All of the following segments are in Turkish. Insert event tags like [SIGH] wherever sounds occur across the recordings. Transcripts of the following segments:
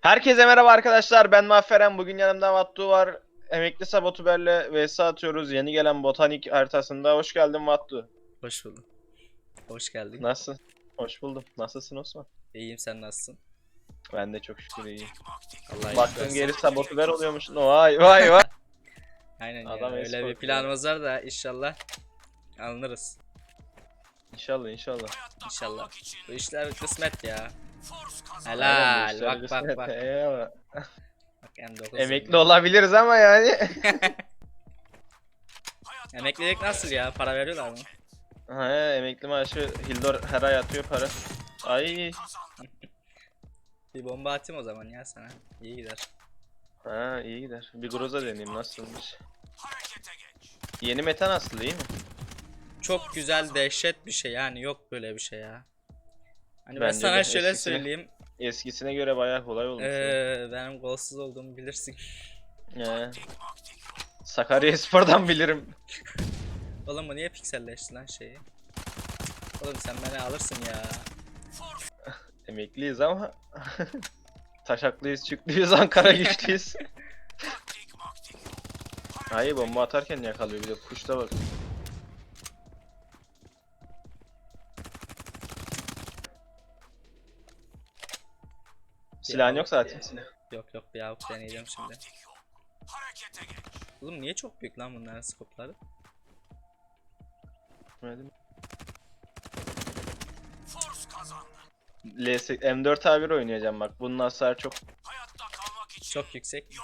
Herkese merhaba arkadaşlar ben Mahferen bugün yanımda Vattu var Emekli Sabotuber'le vs atıyoruz yeni gelen botanik haritasında hoş geldin Vattu Hoş buldum. Hoş geldin. Nasılsın? Hoş buldum nasılsın Osman? İyiyim sen nasılsın? Ben de çok şükür iyiyim Allah Baktın geri Sabotuber oluyormuş vay vay vay Aynen Adam ya. Öyle bir planımız var da inşallah alınırız. İnşallah inşallah İnşallah. Bu işler kısmet ya. Helal. Bak bak kısmet. bak. Eyvallah. Bak M9. Emekli olabiliriz ama yani [LAUGHS] [LAUGHS] Emeklilik nasıl ya? Para veriyorlar mı? ha, Emekli maaşı Hildor her ay atıyor para Ay [LAUGHS] Bir bomba atayım o zaman ya sana. İyi gider. ha, iyi gider bir groza deneyeyim nasılmış Yeni meta nasıl iyi mi? Çok güzel dehşet bir şey yani yok böyle bir şey ya. Hani ben Bence sana de şöyle eskisine- söyleyeyim. Eskisine göre bayağı kolay olmuş. Ee, benim golsuz olduğumu bilirsin. Ee, Sakarya Spor'dan bilirim. Oğlum bu niye pikselleşti lan şeyi? Oğlum sen beni alırsın ya. Emekliyiz ama [LAUGHS] taşaklıyız, çıklıyız, Ankara [LAUGHS] güçlüyüz. Hayır bomba atarken yakalıyor bir de kuşta bak. Silahın yok zaten. Yok yok bir avuk deneyeceğim şimdi. Oğlum niye çok büyük lan bunların skopları? LS M4 A1 oynayacağım bak. Bunun hasarı çok Çok yüksek.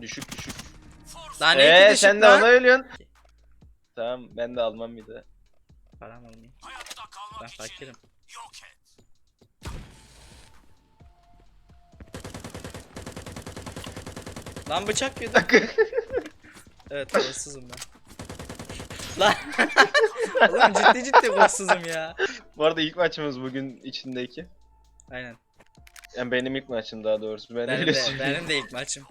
düşük düşük. Lan ne düşük sen de lan? onu ölüyorsun. Tamam ben de almam bir de. Param olmuyor. Ben fakirim. Lan bıçak yedim. [LAUGHS] Evet golsüzüm ben. Lan [LAUGHS] Oğlum ciddi ciddi golsüzüm ya. Bu arada ilk maçımız bugün içindeki. Aynen. Yani benim ilk maçım daha doğrusu. Ben Benim de, benim de ilk maçım.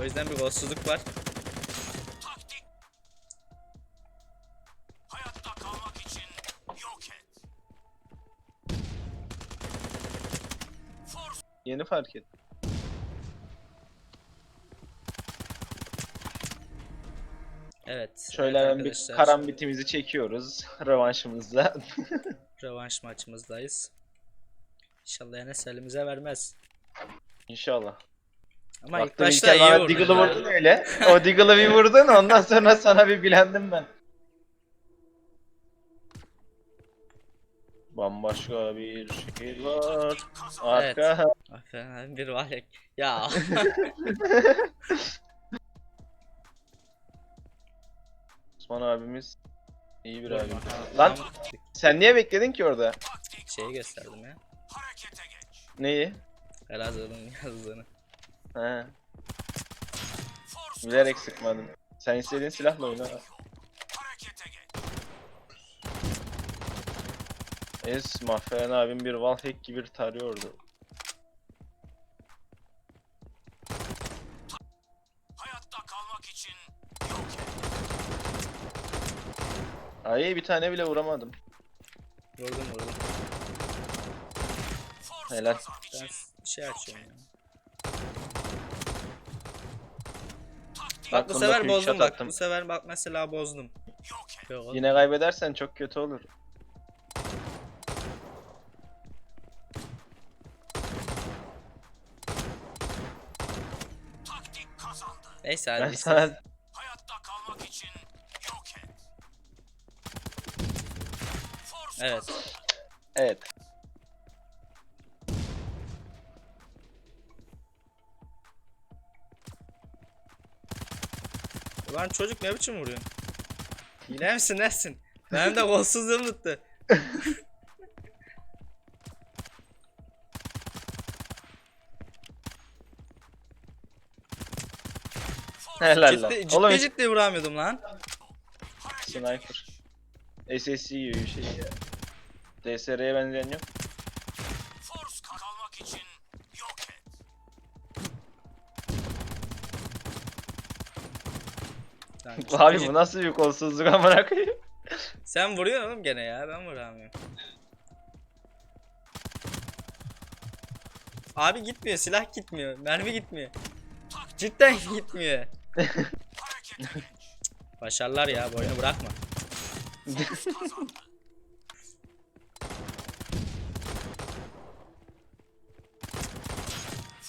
O yüzden bir golsüzlük var. Yeni fark et. Evet. Şöyle evet bir karambitimizi çekiyoruz. [LAUGHS] Rövanşımızda. [LAUGHS] Rövanş maçımızdayız. İnşallah Enes elimize vermez. İnşallah. Ama ilk Baktın başta iyi. Deagle'ı ya. vurdun öyle. O Deagle'ı bir vurdun ondan sonra sana bir bilendim ben. Bambaşka bir şehir var. Arka. Aferin bir var ya. [LAUGHS] Osman abimiz iyi bir abi. Lan. Lan sen niye bekledin ki orada? Şeyi gösterdim ya. Neyi? Elazığ'ın yazdığını. He. Bilerek sıkmadım. Sen istediğin silahla oyna. Es Mahfen abim bir wallhack gibi tarıyordu. Ay bir tane bile vuramadım. Vurdum vurdum. Helal. Ben şey açıyorum ya. Bak bu Aklımda sefer büyük bozdum bak. attım. Bu sefer bak mesela bozdum. Yok oğlum. Yine kaybedersen çok kötü olur. Neyse Ben hadi sana Evet. evet. Ulan çocuk ne biçim vuruyor? Hile misin nesin? Benim de golsuzluğum tuttu. [LAUGHS] Helal lan. Ciddi, ciddi Oğlum ciddi vuramıyordum lan. sniper. SSC gibi bir şey ya. DSR'ye benzeyen yok. Lan, Abi bu nasıl bir kolsuzluk amına koyayım. Sen vuruyorsun oğlum gene ya ben vuramıyorum. Abi gitmiyor silah gitmiyor mermi gitmiyor. Cidden [LAUGHS] gitmiyor. [LAUGHS] Başarılar ya boynu bırakma.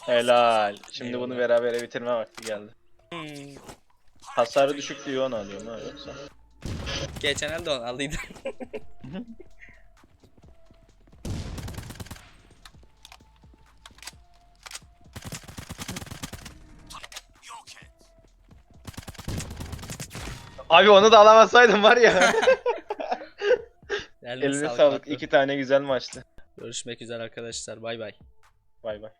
Helal. Şimdi Eyvallah. bunu berabere bitirme vakti geldi. Hmm. Hasarı düşük diye onu alıyorum ha yoksa. Geçen elde onu aldıydım. [LAUGHS] Abi onu da alamasaydım var ya. [LAUGHS] Eline sağlık sağlık. İki tane güzel maçtı. Görüşmek üzere arkadaşlar bay bay. Bay bay.